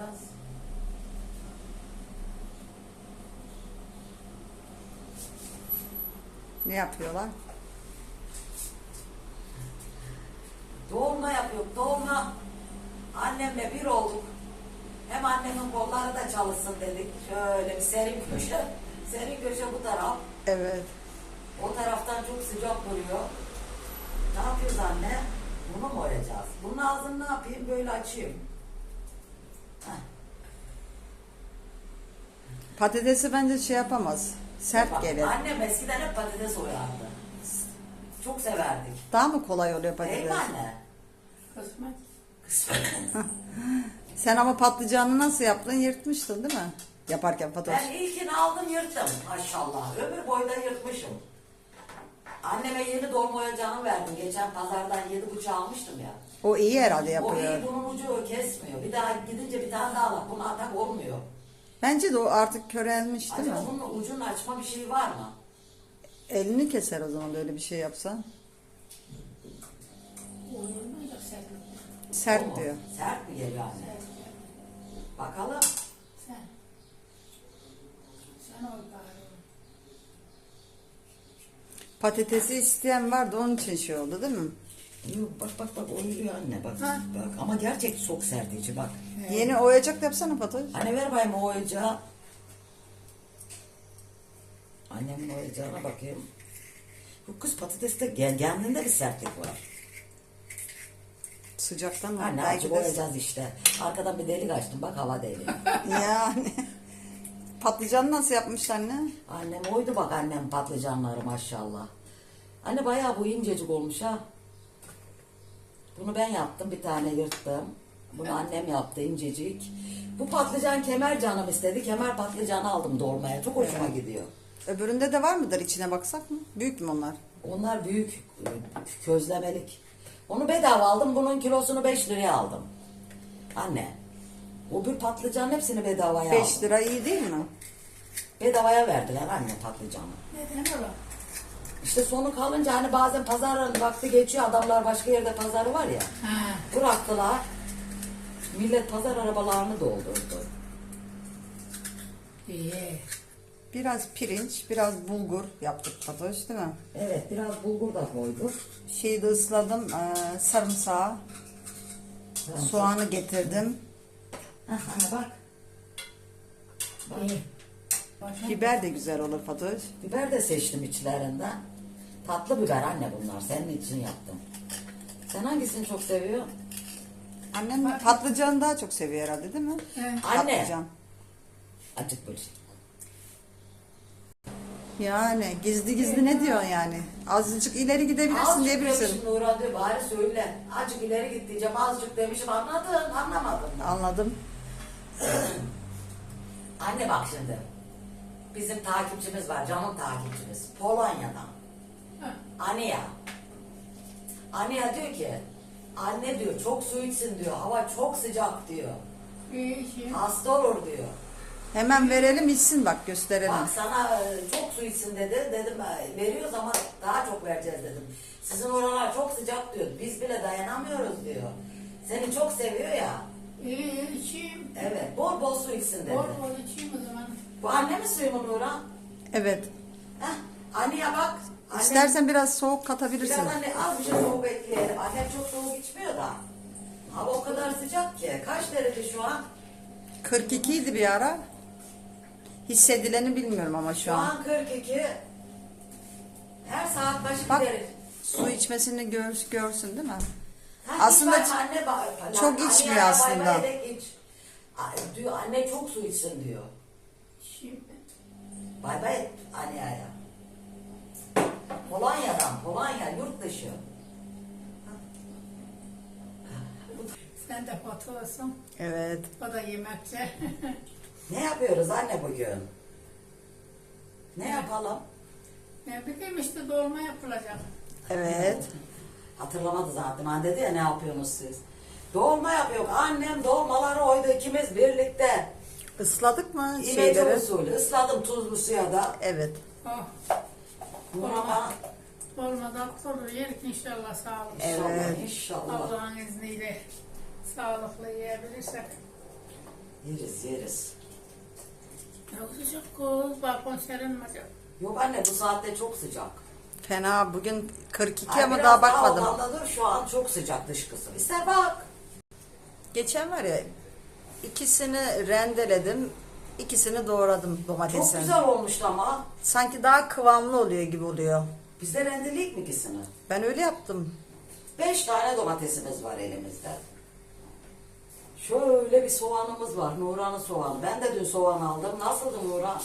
soyacağız? Ne yapıyorlar? Doğumla yapıyor. Doğumla annemle bir olduk. Hem annemin kolları da çalışsın dedik. Şöyle bir serin köşe. Serin köşe bu taraf. Evet. O taraftan çok sıcak vuruyor. Ne yapıyoruz anne? Bunu mu oyacağız? Bunun ağzını ne yapayım? Böyle açayım. Heh. Patatesi bence şey yapamaz. Sert Bak, gelir. Annem eskiden hep patates oyardı. Çok severdik. Daha mı kolay oluyor Değil mi patates? anne? Kısmet. Kısmet. Sen ama patlıcanı nasıl yaptın? Yırtmıştın değil mi? Yaparken patates. Ben ilkini aldım yırttım maşallah. Öbür boyda yırtmışım. Anneme yeni dolma oyuncağını verdim. Geçen pazardan yedi buçuk almıştım ya. O iyi herhalde O yapıyor. iyi bunun ucu kesmiyor. Bir daha gidince bir tane daha al. Bunu atak olmuyor. Bence de o artık körelmiş değil mi? Acaba bunun ucunu açma bir şey var mı? Elini keser o zaman böyle bir şey yapsan. Olmayacak. O Sert mu? diyor. Sert mi geliyor anne? Bakalım. Sen. Sen ol bari. Patatesi isteyen vardı onun için şey oldu değil mi? Yok bak bak bak oyuluyor anne bak. Ha. Bak ama gerçek çok sert içi bak. Yeni oyacak da yapsana patates. Anne ver bayım o oyuncağı. Annemin oyuncağına bakayım. Bu kız patateste kendinde bir sertlik var. Sıcaktan mı? Anne de oyacağız işte. Arkadan bir delik açtım bak hava deliği. yani. Patlıcanı nasıl yapmış anne? Annem oydu bak annem patlıcanları maşallah. Anne bayağı bu incecik olmuş ha. Bunu ben yaptım bir tane yırttım. Bunu annem yaptı incecik. Bu patlıcan kemer canım istedi. Kemer patlıcanı aldım dolmaya. Çok hoşuma gidiyor. Öbüründe de var mıdır? İçine baksak mı? Büyük mü onlar? Onlar büyük e, közlemelik. Onu bedava aldım. Bunun kilosunu 5 liraya aldım. Anne. O bir patlıcanın hepsini bedavaya 5 aldım. lira iyi değil mi? Bedavaya verdiler anne patlıcanı. Neden ola? İşte sonu kalınca hani bazen pazar vakti geçiyor adamlar başka yerde pazarı var ya. Ha. Bıraktılar. Millet pazar arabalarını doldurdu. İyi. Biraz pirinç, biraz bulgur yaptık patates değil mi? Evet biraz bulgur da koyduk. Şeyi de ısladım, eee, sarımsağı, soğanı getirdim. Hah, anne bak. İyi. Biber de güzel olur patates. Biber de seçtim içlerinden. Tatlı biber anne bunlar. Senin için yaptım. Sen hangisini çok seviyorsun? Annem patlıcanı daha çok seviyor herhalde değil mi? He. Anne. Patlıcan. Acık böyle. Yani gizli gizli ne diyorsun yani? Azıcık ileri gidebilirsin Azıcık diyebilirsin. demişim Nurhan diyor bari söyle. Azıcık ileri git diyeceğim. Azıcık demişim anladın anlamadın. Anladım. Anne bak şimdi. Bizim takipçimiz var, canım takipçimiz. Polonya'dan. Ha. Ania. Ania diyor ki, anne diyor çok su içsin diyor, hava çok sıcak diyor. İyi. Hasta olur diyor. Hemen verelim içsin bak gösterelim. Bak sana e, çok su içsin dedi. Dedim e, veriyoruz ama daha çok vereceğiz dedim. Sizin oralar çok sıcak diyor. Biz bile dayanamıyoruz diyor. Seni çok seviyor ya. İyi içeyim. Evet, bol bol su içsin dedi. Bol bol içeyim o zaman. Bu annemin suyu mu Nurhan? Evet. Heh, Ania bak. Annem- İstersen biraz soğuk katabilirsin. Biraz anne az bir şey soğuk ekleyelim. Annem çok soğuk içmiyor da. Hava o kadar sıcak ki. Kaç derece şu an? 42 idi bir ara. Hissedileni bilmiyorum ama şu Şu an. an 42. Her saat başı Bak. derece. Su içmesini gör, görsün değil mi? Ha, Aslında anne çok anne içmiyor bay aslında. iç. Diyor anne çok su içsin diyor. İçeyim. Bay bay et anneye. Polonya'dan, Polonya yurt dışı. Sen de fotoğrafsın. Evet. O da yemekçi. Ne yapıyoruz anne bugün? Ne yapalım? ne bileyim işte dolma yapılacak. Evet. Hatırlamadı zaten. Hani dedi ya ne yapıyorsunuz siz? Dolma yapıyor. Annem dolmaları oydu ikimiz birlikte. Isladık mı İmece şeyleri? usulü. Isladım tuzlu suya da. Evet. Oh. Bunu bana Dolmadan kurur yerik inşallah sağlık. inşallah, Evet. inşallah. Allah'ın izniyle sağlıklı yiyebilirsek. Yeriz yeriz. Ne sıcak kız. Balkon serin mi acaba? Yok anne bu saatte çok sıcak. Fena bugün 42 Ay, ama biraz daha bakmadım. odanda dur şu an çok sıcak dış kısım. İster bak. Geçen var ya ikisini rendeledim. İkisini doğradım Çok domatesin. güzel olmuştu ama. Sanki daha kıvamlı oluyor gibi oluyor. Bizde rendeleyik mi ikisini? Ben öyle yaptım. Beş tane domatesimiz var elimizde. Şöyle bir soğanımız var. Nuran'ın soğanı. Ben de dün soğan aldım. Nasıldı Nuran?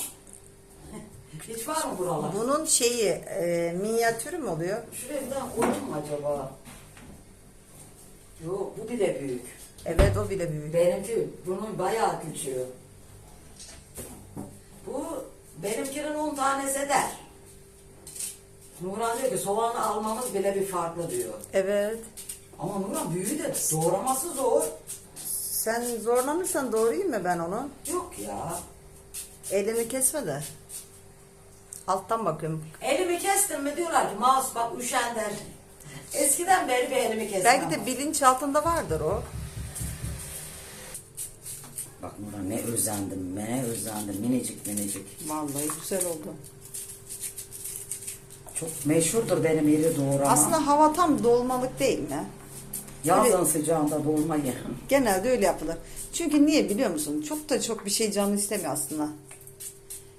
Hiç var mı buralar? Bunun şeyi e, minyatürü mü oluyor? Şuraya bir daha koyayım mı acaba? Yok bu bile büyük. Evet o bile büyük. Benimki bunun bayağı küçüğü. Bu benimkinin 10 tanesi eder. Nuran diyor ki soğanı almamız bile bir farklı diyor. Evet. Ama Nuran büyüğü de doğraması zor. Sen zorlanırsan doğrayayım mı ben onu? Yok ya. Elini kesme de. Alttan bakıyorum. Elimi kestim mi diyorlar ki mouse bak üşender. Eskiden beri bir elimi kestim. Belki de ama. bilinç altında vardır o. Bak Nuran ne özendim ne özendim minicik minicik. Vallahi güzel oldu. Çok meşhurdur benim iri doğrama. Aslında hava tam dolmalık değil mi? Yazın böyle- sıcağında dolma yerim. Genelde öyle yapılır. Çünkü niye biliyor musun? Çok da çok bir şey canı istemiyor aslında.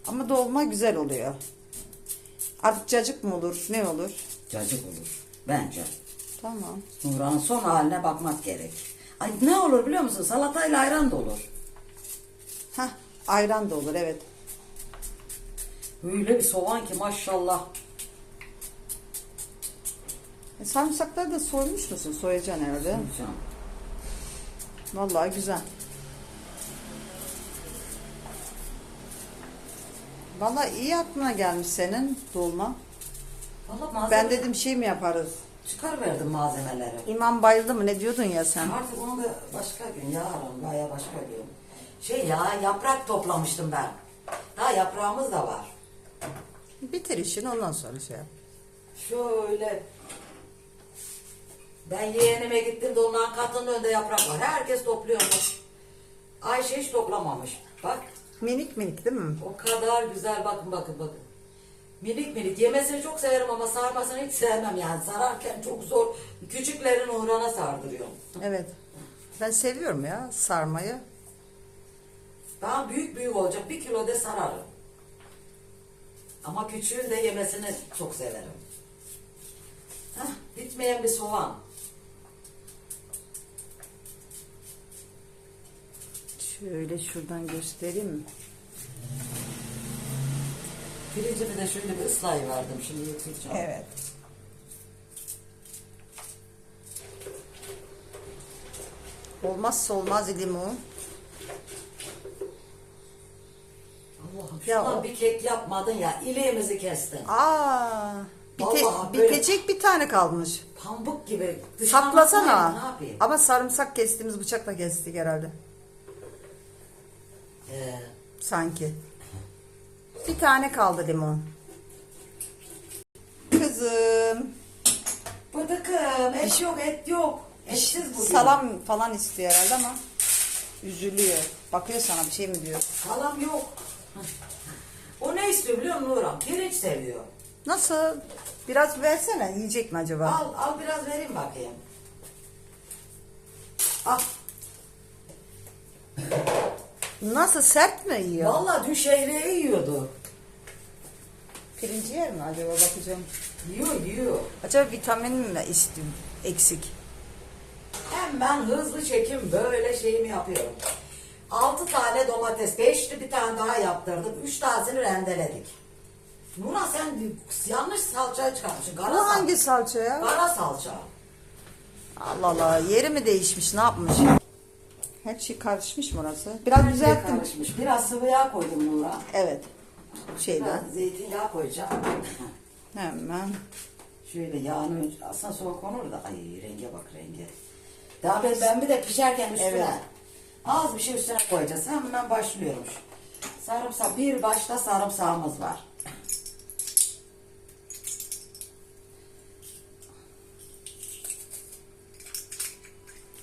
Ama dolma güzel oluyor. Artık cacık mı olur? Ne olur? Cacık olur bence. Tamam. Nuran'ın son haline bakmak gerek. Ay ne olur biliyor musun? Salatayla ayran da olur. Ayran da olur evet. Öyle bir soğan ki maşallah. E, sarımsakları da soymuş musun? Soyacaksın herhalde. Can. Vallahi güzel. Vallahi iyi aklına gelmiş senin dolma. Valla malzeme... Ben dedim şey mi yaparız? Çıkarıverdim malzemeleri. İmam bayıldı mı ne diyordun ya sen? Artık onu da başka gün yarın baya başka gün. Şey ya yaprak toplamıştım ben. Daha yaprağımız da var. Bitir işini ondan sonra şey yap. Şöyle ben yeğenime gittim de onların katının önünde yaprak var. Herkes topluyormuş. Ayşe hiç toplamamış. Bak Minik minik değil mi? o kadar güzel bakın bakın bakın. Minik minik yemesini çok severim ama sarmasını hiç sevmem yani. Sararken çok zor. Küçüklerin uğruna sardırıyorum. Evet. Ben seviyorum ya sarmayı. Daha büyük büyük olacak. Bir kilo de sararım. Ama küçüğün de yemesini çok severim. Hah, bitmeyen bir soğan. Şöyle şuradan göstereyim mi? Pirincimi de şöyle bir ıslayıverdim. Şimdi yıkayacağım. Evet. Olmazsa olmaz limon. Allah'ım Ya şundan o- bir kek yapmadın ya. İleğimizi kestin. Aa, bite, Vallahi böyle- bitecek bir tane kalmış. Pambuk gibi. Atmayayım, Ne Saklasana. yapayım? Ama sarımsak kestiğimiz bıçakla kestik herhalde. Ee, Sanki. Bir tane kaldı limon. Kızım. bıdıkım. Et yok et yok. Etsiz bu. diyor. Salam falan istiyor herhalde ama üzülüyor. Bakıyor sana bir şey mi diyor. Salam yok. O ne istiyor biliyor musun Nurhan? Pirinç seviyor. Nasıl? Biraz versene. Yiyecek mi acaba? Al, al biraz vereyim bakayım. Al. Nasıl sert mi yiyor? Vallahi dün şehriye yiyordu. Pirinci yer mi acaba bakacağım. Yiyor, yiyor. Acaba vitamin mi istiyor eksik? Hemen hızlı çekim böyle şeyimi yapıyorum. Altı tane domates, beşli bir tane daha yaptırdım. Üç tanesini rendeledik. Nurhan sen yanlış salçayı çıkarmışsın. Kara Bu salça. hangi salça ya? Kara salça. Allah Allah yeri mi değişmiş ne yapmış? Her şey karışmış mı orası? Biraz Her şey düzelttim. karışmış. Biraz sıvı yağ koydum Nurhan. Evet. Şeyden. Zeytinyağı koyacağım. Hemen. Şöyle yağını önce aslında soğuk konur da ay renge bak renge. Daha ben, ben bir de pişerken üstüne Evet. Az bir şey üstüne koyacağız. Hemen başlıyorum. Sarımsak bir başta sarımsağımız var.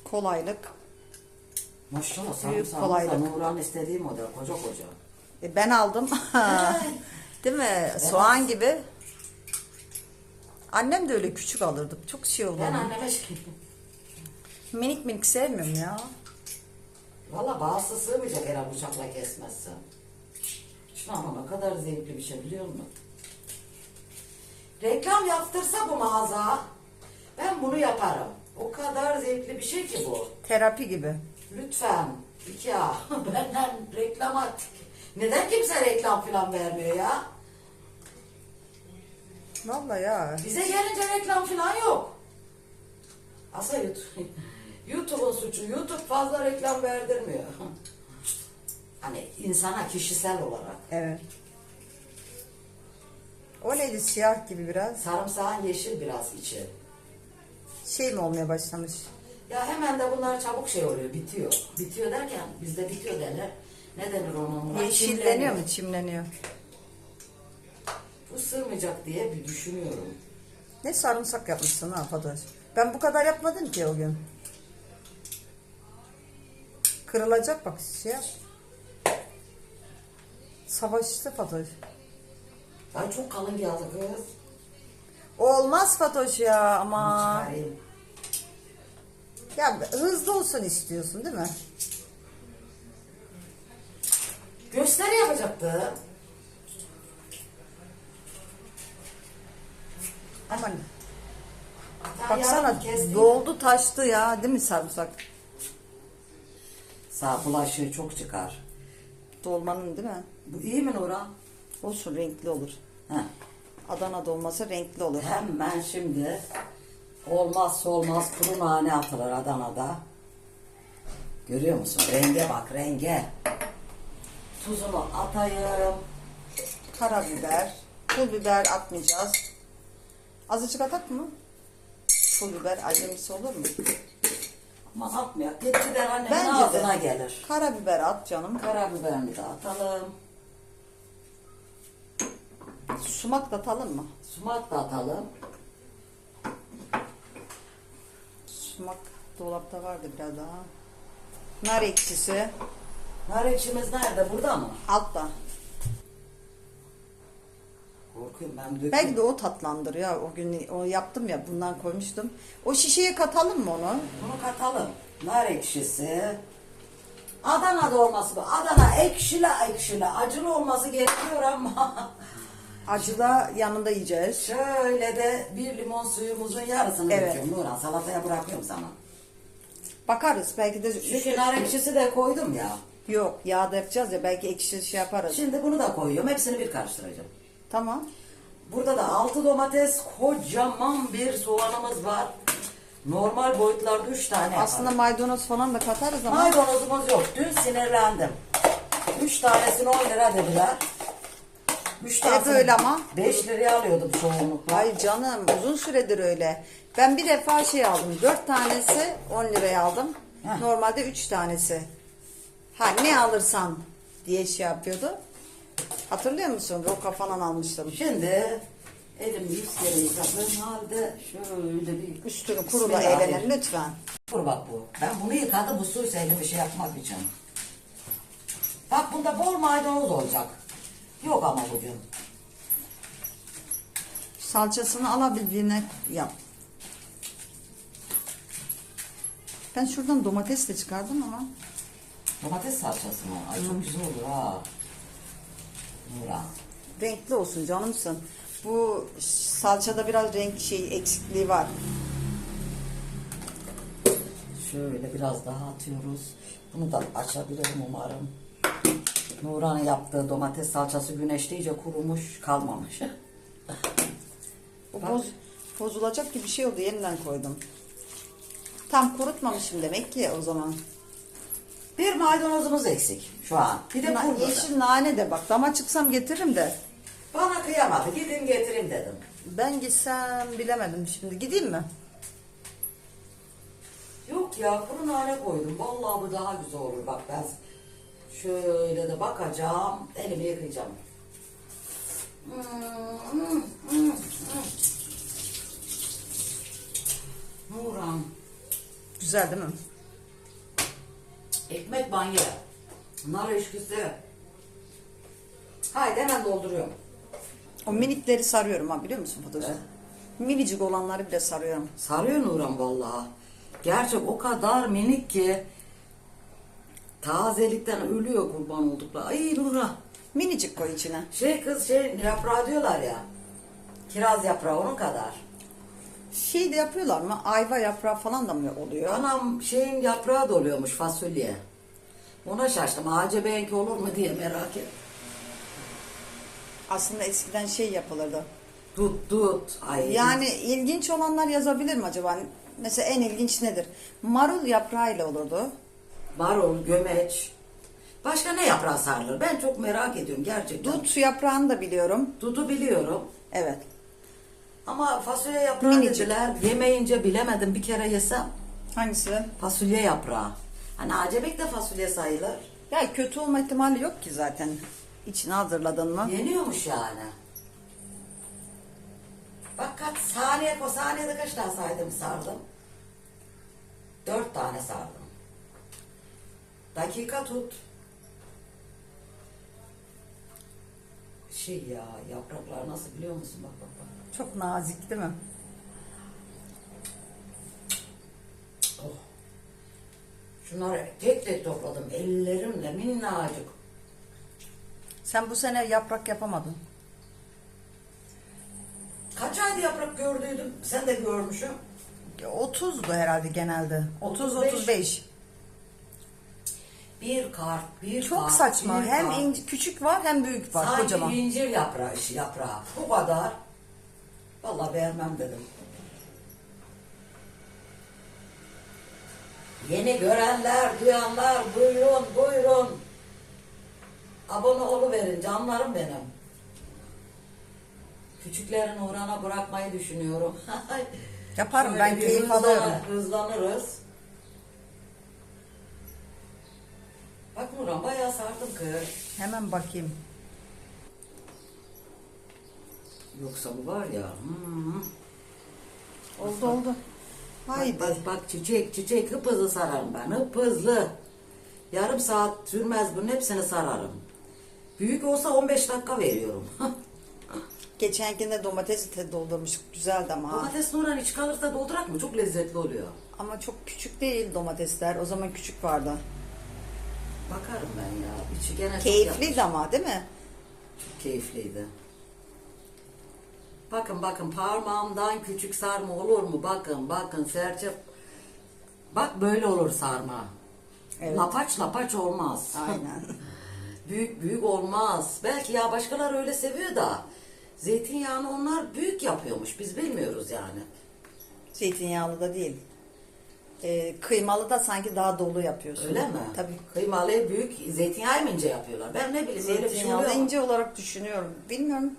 Kolaylık. Maşallah sarımsağımız da kolaylık. Nurhan istediği model koca koca. E, ben aldım. Değil mi? Soğan gibi. Annem de öyle küçük alırdı. Çok şey oldu. Ben anneme şey... Minik minik sevmiyorum ya. Valla bağırsa sığmayacak herhalde bıçakla kesmezsen. Şuna ama ne kadar zevkli bir şey biliyor musun? Reklam yaptırsa bu mağaza ben bunu yaparım. O kadar zevkli bir şey ki bu. Terapi gibi. Lütfen. Ya benden reklam at. Neden kimse reklam falan vermiyor ya? Vallahi ya. Bize gelince reklam falan yok. Asa YouTube. YouTube'un suçu. YouTube fazla reklam verdirmiyor. Hani insana kişisel olarak. Evet. O neydi siyah gibi biraz. Sarımsağın yeşil biraz içi. Şey mi olmaya başlamış? Ya hemen de bunlar çabuk şey oluyor, bitiyor. Bitiyor derken bizde bitiyor derler. Ne denir onun? Yeşilleniyor mu? Çimleniyor. Bu sığmayacak diye bir düşünüyorum. Ne sarımsak yapmışsın ha Fatoş. Ben bu kadar yapmadım ki o gün. Kırılacak bak şey. Savaştı Fatoş. Ay çok kalın geldi kız. Olmaz Fatoş ya ama. çıkarayım. Ya hızlı olsun istiyorsun değil mi? Gösteri yapacaktı. Aman baksana doldu taştı ya değil mi sarımsak? Sağ bulaşığı çok çıkar. Dolmanın değil mi? Bu iyi mi Nura? Olsun renkli olur. Heh. Adana dolması renkli olur. Hemen şimdi olmazsa olmaz kuru nane atılır Adana'da. Görüyor musun? Renge bak renge. Tuzunu atayım. Karabiber, pul biber atmayacağız. Azıcık atak mı? Pul biber acemisi olur mu? Ama atmayak. Gitgiden annemin Bence de. ağzına gelir. Karabiber at canım. Karabiberini de atalım. Sumak da atalım mı? Sumak da atalım. Sumak dolapta vardı biraz daha. Nar ekşisi Nar ekşimiz nerede? Burada mı? altta. Korkuyorum ben dökeyim. Belki de o tatlandırıyor. O gün o yaptım ya bundan koymuştum. O şişeye katalım mı onu? Bunu katalım. Nar ekşisi. Adana dolması bu. Adana ekşili ekşili. Acılı olması gerekiyor ama. Acıda yanında yiyeceğiz. Şöyle de bir limon suyumuzun yarısını Evet. döküyorum. Nurhan salataya bırakıyorum sana. Bakarız belki de Çünkü nar ekşisi de koydum ya. yok yağda yapacağız ya belki ekşi şey yaparız. Şimdi bunu da koyuyorum. Hepsini bir karıştıracağım. Tamam. Burada da altı domates, kocaman bir soğanımız var. Normal boyutlarda üç tane. Aslında maydanoz falan da katarız ama. Maydanozumuz yok. Dün sinirlendim. Üç tanesini 10 lira dediler. Üç tanesini böyle ama. 5 liraya alıyordum çoğunlukla. Ay canım uzun süredir öyle. Ben bir defa şey aldım. Dört tanesi 10 liraya aldım. Heh. Normalde üç tanesi. Ha ne alırsan diye şey yapıyordu. Hatırlıyor musun? Roka falan almıştım. Şimdi elimi yüz kere yıkadığım halde şöyle bir Üstünü kurula eğlenin lütfen. Dur bak bu. Ben bunu yıkadım bu suysa elimi şey yapmak için. Bak bunda bol maydanoz olacak. Yok ama bugün. Salçasını alabildiğine yap. Ben şuradan domates de çıkardım ama. Domates salçası mı? Ay çok güzel olur ha. Renkli olsun canımsın. Bu salçada biraz renk şey eksikliği var. Şöyle biraz daha atıyoruz. Bunu da açabilirim umarım. Nurhan'ın yaptığı domates salçası güneşte iyice kurumuş kalmamış. Bu boz, bozulacak gibi bir şey oldu. Yeniden koydum. Tam kurutmamışım demek ki o zaman. Bir maydanozumuz eksik şu an. Bir de Na- yeşil nane de bak. Dama çıksam getiririm de. Bana kıyamadı. Gidin getirin dedim. Ben gitsem bilemedim şimdi. Gideyim mi? Yok ya kuru nane koydum. Vallahi bu daha güzel olur. Bak ben şöyle de bakacağım. Elimi yıkayacağım. Hmm, hmm, hmm, hmm. Güzel değil mi? Ekmek banyo. Nar eşkisi. Haydi hemen dolduruyorum. O minikleri sarıyorum ha biliyor musun Fatoş? Evet. Minicik olanları bile sarıyorum. Sarıyor Nuran vallahi. Gerçek o kadar minik ki tazelikten ölüyor kurban oldukları. Ay Nuran. Minicik koy içine. Şey kız şey yaprağı diyorlar ya. Kiraz yaprağı onun kadar. Şey de yapıyorlar mı? Ayva yaprağı falan da mı oluyor? Anam şeyin yaprağı da oluyormuş fasulye. Ona şaştım. Ağaca belki olur mu diye merak ettim. Aslında eskiden şey yapılırdı. Tut tut. Ay. Yani ilginç olanlar yazabilir mi acaba? Mesela en ilginç nedir? Marul yaprağıyla olurdu. marul, gömeç. Başka ne yaprağı sarılır? Ben çok merak ediyorum gerçekten. Dut yaprağını da biliyorum. Dudu biliyorum. Evet. Ama fasulye yaprağı Minicik. dediler. Yemeyince bilemedim bir kere yesem. Hangisi? Fasulye yaprağı. Hani acebek de fasulye sayılır. Ya kötü olma ihtimali yok ki zaten. İçine hazırladın mı? Yeniyormuş yani. Bak kaç saniye o saniyede kaç tane saydım sardım. Dört tane sardım. Dakika tut. Şey ya yapraklar nasıl biliyor musun bak bak bak. Çok nazik değil mi? Oh. Şunları tek tek topladım ellerimle minnacık. Sen bu sene yaprak yapamadın. Kaç ayda yaprak gördüydüm sen de görmüşüm. 30'du herhalde genelde. 35. 30-35. Bir kart, bir Çok kart, saçma. bir Hem kart. küçük var hem büyük var Sanki kocaman. incir yaprağı, yaprağı. Bu kadar. Vallahi beğenmem dedim. Yeni görenler, duyanlar buyurun, buyurun. Abone oluverin canlarım benim. Küçüklerin uğruna bırakmayı düşünüyorum. Yaparım, ben keyif alıyorum. Hızlanırız. Bak Nurhan bayağı sardım kız. Hemen bakayım. Yoksa bu var ya. hmm. Oldu oldu. Haydi. Bak, bak bak çiçek çiçek hıp hızlı sararım ben hıp hızlı. Yarım saat sürmez bunun hepsini sararım. Büyük olsa 15 dakika veriyorum. Geçenkinde domatesi de doldurmuştuk. Güzeldi ama. Domates Nurhan iç kalırsa doldurak mı? Çok lezzetli oluyor. Ama çok küçük değil domatesler. O zaman küçük vardı. Bakarım ben ya. İçi gene Keyifliydi ama değil mi? Çok keyifliydi. Bakın bakın parmağımdan küçük sarma olur mu? Bakın bakın serçe. Bak böyle olur sarma. Evet. Lapaç lapaç olmaz. Aynen. Büyük büyük olmaz. Belki ya başkaları öyle seviyor da zeytinyağını onlar büyük yapıyormuş. Biz bilmiyoruz yani. Zeytinyağlı da değil. Ee, kıymalı da sanki daha dolu yapıyorsun. Öyle mi? Tabii. Kıymalıyı büyük zeytinyağı mı ince yapıyorlar? Ben ne bileyim öyle bir şey oluyor. ince olarak düşünüyorum. Bilmiyorum.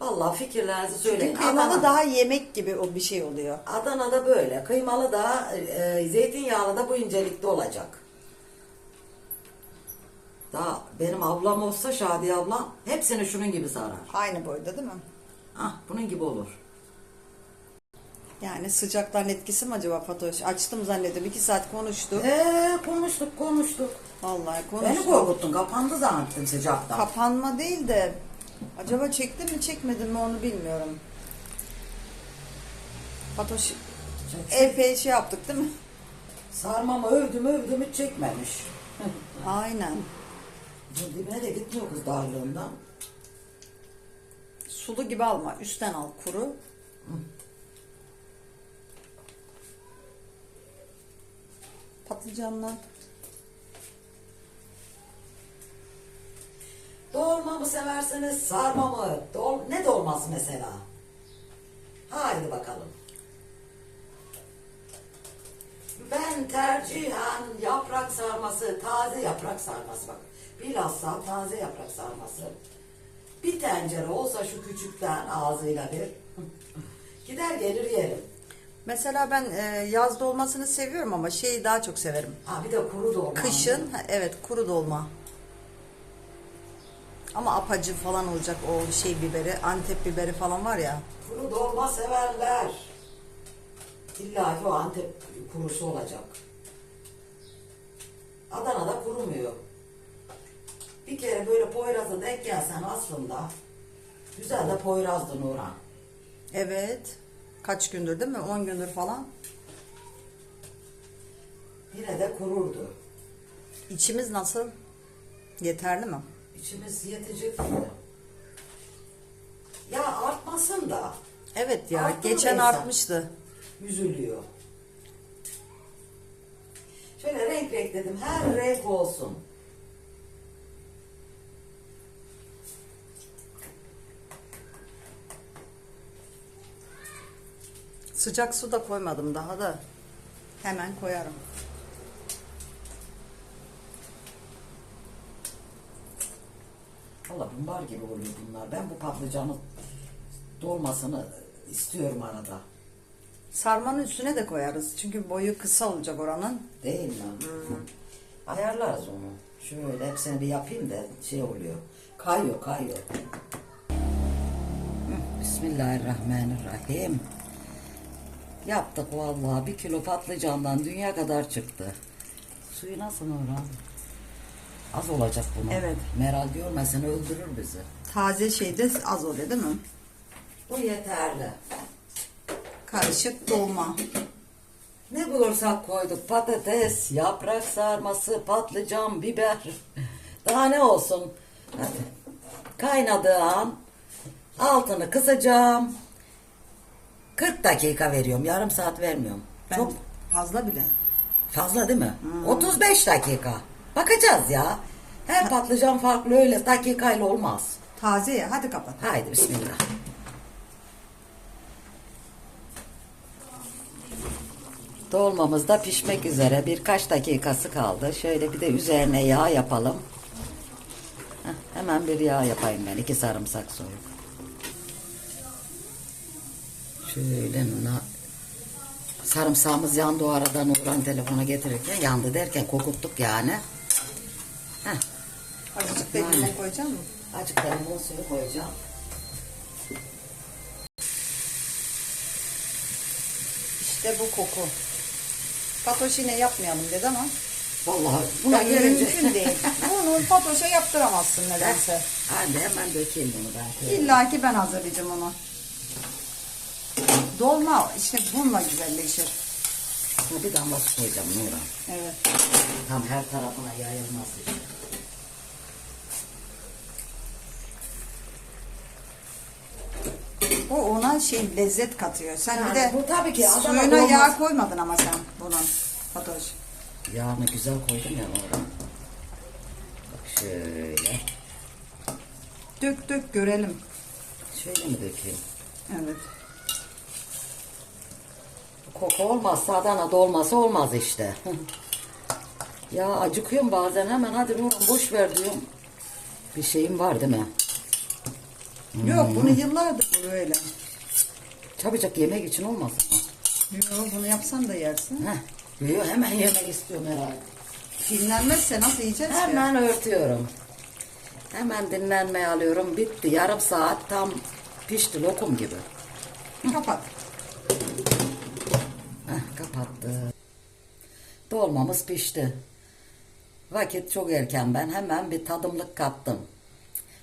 Vallahi fikirlerinizi Çünkü söyleyin. kıymalı Adana- daha yemek gibi o bir şey oluyor. Adana'da böyle. Kıymalı da e, zeytinyağlı da bu incelikte olacak. Daha benim ablam olsa Şadiye ablam hepsini şunun gibi sarar. Aynı boyda değil mi? Ah bunun gibi olur. Yani sıcakların etkisi mi acaba Fatoş? Açtım zannediyorum. iki saat konuştuk. Eee konuştuk konuştuk. Vallahi Beni konuştuk. korkuttun kapandı zannettim sıcaktan. Kapanma değil de acaba çekti mi çekmedi mi onu bilmiyorum. Fatoş epey şey yaptık değil mi? Sarmamı övdüm övdüm hiç çekmemiş. Aynen. Dibine de gitmiyor kız darlığından. Sulu gibi alma. Üstten al kuru. Patlıcanlar. Dolma mı seversiniz sarma mı? Dol ne dolması mesela? Haydi bakalım. Ben tercihen yaprak sarması, taze yaprak sarması bak. Bilhassa taze yaprak sarması. Bir tencere olsa şu küçükten ağzıyla bir. Gider gelir yerim. Mesela ben e, yaz dolmasını seviyorum ama şeyi daha çok severim. Ha bir de kuru dolma. Kışın ha, evet kuru dolma. Ama apacı falan olacak o şey biberi, Antep biberi falan var ya. Kuru dolma severler. İlla ki o Antep kurusu olacak. Adana'da kurumuyor. Bir kere böyle Poyraz'a denk gelsen aslında güzel de Poyraz'dı Nurhan. Evet. Kaç gündür değil mi? 10 gündür falan. Yine de kururdu. İçimiz nasıl? Yeterli mi? İçimiz yetecek gibi. Ya artmasın da Evet ya. Arttı mı geçen insan? artmıştı. üzülüyor. Şöyle renk renk dedim. Her renk olsun. Sıcak su da koymadım daha da. Hemen koyarım. Valla bunlar gibi oluyor bunlar. Ben bu patlıcanın dolmasını istiyorum arada. Sarmanın üstüne de koyarız. Çünkü boyu kısa olacak oranın. Değil mi? Ayarlarız onu. Şöyle hepsini bir yapayım da şey oluyor. Kayıyor kayıyor. Bismillahirrahmanirrahim. Yaptık vallahi bir kilo patlıcandan dünya kadar çıktı. Suyu nasıl Nurhan? Az olacak bunun. Evet. Meral görmesin öldürür bizi. Taze şeyde az oluyor değil mi? Bu yeterli. Karışık dolma. Ne bulursak koyduk. Patates, yaprak sarması, patlıcan, biber. Daha ne olsun. Hadi. Kaynadığı an altını kısacağım. 40 dakika veriyorum. Yarım saat vermiyorum. Ben Çok fazla bile. fazla değil mi? 35 dakika. Bakacağız ya. Her patlıcan farklı öyle dakikayla olmaz. Taze ya. Hadi kapat. Haydi bismillah. Dolmamız da pişmek üzere. Birkaç dakikası kaldı. Şöyle bir de üzerine yağ yapalım. Heh, hemen bir yağ yapayım ben. iki sarımsak soyup. Şöyle sarımsağımız yandı o arada Nurhan telefona getirirken yandı derken kokuttuk yani. Azıcık da limon koyacak mısın? Azıcık da limon suyu koyacağım. İşte bu koku. Fatoş yine yapmayalım dedi ama. Vallahi buna Yani gelince. mümkün değil. Bunu Fatoş'a yaptıramazsın nedense. Hadi hemen dökeyim bunu ben. İlla ki ben hazırlayacağım onu. Dolma işte bununla güzelleşir. Bir damla su koyacağım Nurhan. Evet. Tam her tarafına yayılması için. O ona şey lezzet katıyor. Sen Yani bir de bu tabii ki Adana suyuna yağ koymadın ama sen bunun Fatoş. Yağını güzel koydum ya Nurhan. Bak şöyle. Dök dök görelim. Şöyle mi dökeyim? Evet. Koku olmazsa Adana dolması olmaz işte. ya acıkıyorum bazen hemen hadi Nurhan boş ver diyorum. Bir şeyim var değil mi? Yok bunu yıllardır bu böyle. Çabucak yemek için olmasın mı? Yok bunu yapsan da yersin. Heh. Yo, hemen yemek istiyorum herhalde. Dinlenmezse nasıl yiyeceğiz? Hemen örtüyorum. Hemen dinlenmeye alıyorum. Bitti. Yarım saat tam pişti lokum gibi. Kapat. Heh, kapattı. Dolmamız pişti. Vakit çok erken ben hemen bir tadımlık kattım.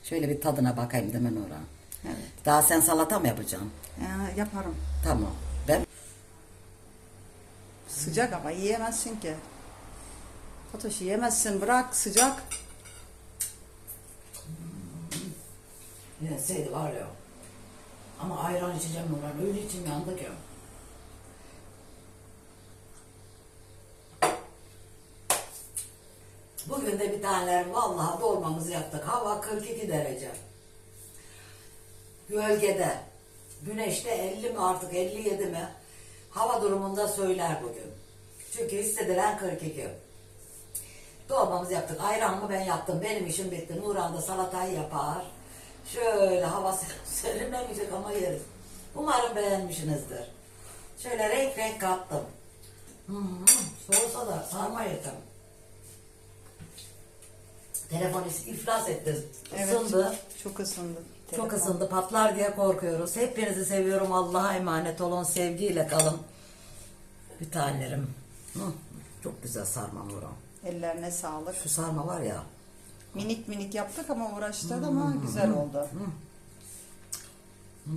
Şöyle bir tadına bakayım değil mi Nurhan? Evet. Daha sen salata mı yapacaksın? Ya, yaparım. Tamam. Ben Sıcak ama yiyemezsin ki. Fatoş yiyemezsin bırak sıcak. yeseydi var ya. Ama ayran içeceğim Nurhan. Öyle içim yandı ki. Bugün de bir taneler vallahi dolmamızı yaptık. Hava 42 derece. Gölgede. Güneşte 50 mi artık 57 mi? Hava durumunda söyler bugün. Çünkü hissedilen 42. Dolmamızı yaptık. Ayranımı ben yaptım. Benim işim bitti. Nurhan da salatayı yapar. Şöyle havası serinlemeyecek ama yeriz. Umarım beğenmişsinizdir. Şöyle renk renk kattım. Hı. Soğusa da sarma yedim. Telefon iflas etti. Isındı. Çok ısındı. Çok telefon. ısındı. Patlar diye korkuyoruz. Hepinizi seviyorum. Allah'a emanet olun. Sevgiyle kalın. Bir tanelerim. Hı, Çok güzel sarma Nurhan. Ellerine sağlık. Şu sarma var ya. Minik minik yaptık ama uğraştık ama güzel oldu. Hı.